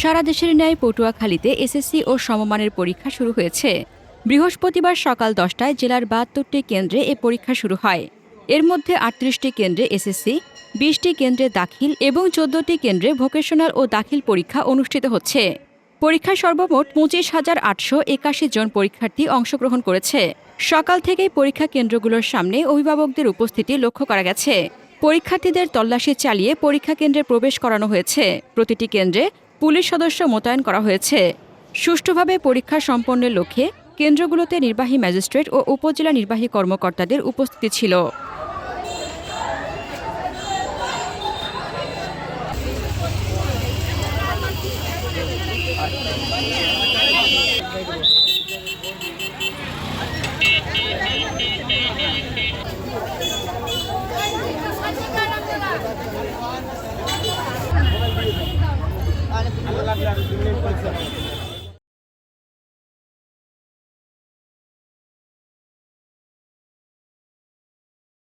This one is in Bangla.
সারা দেশের ন্যায় পটুয়াখালীতে এসএসসি ও সমমানের পরীক্ষা শুরু হয়েছে। বৃহস্পতিবার সকাল দশটায় জেলার বাহাত্তরটি কেন্দ্রে এ পরীক্ষা শুরু হয়। এর মধ্যে আটত্রিশটি কেন্দ্রে এসএসসি, বিশটি কেন্দ্রে দাখিল এবং চোদ্দটি কেন্দ্রে ভোকেশনাল ও দাখিল পরীক্ষা অনুষ্ঠিত হচ্ছে। পরীক্ষায় সর্বমোট পঁচিশ হাজার আটশো একাশি জন পরীক্ষার্থী অংশগ্রহণ করেছে। সকাল থেকেই পরীক্ষা কেন্দ্রগুলোর সামনে অভিভাবকদের উপস্থিতি লক্ষ্য করা গেছে। পরীক্ষার্থীদের তল্লাশি চালিয়ে পরীক্ষা কেন্দ্রে প্রবেশ করানো হয়েছে। প্রতিটি কেন্দ্রে পুলিশ সদস্য মোতায়েন করা হয়েছে। সুষ্ঠুভাবে পরীক্ষা সম্পন্নের লক্ষ্যে কেন্দ্রগুলোতে নির্বাহী ম্যাজিস্ট্রেট ও উপজেলা নির্বাহী কর্মকর্তাদের উপস্থিতি ছিল। लागला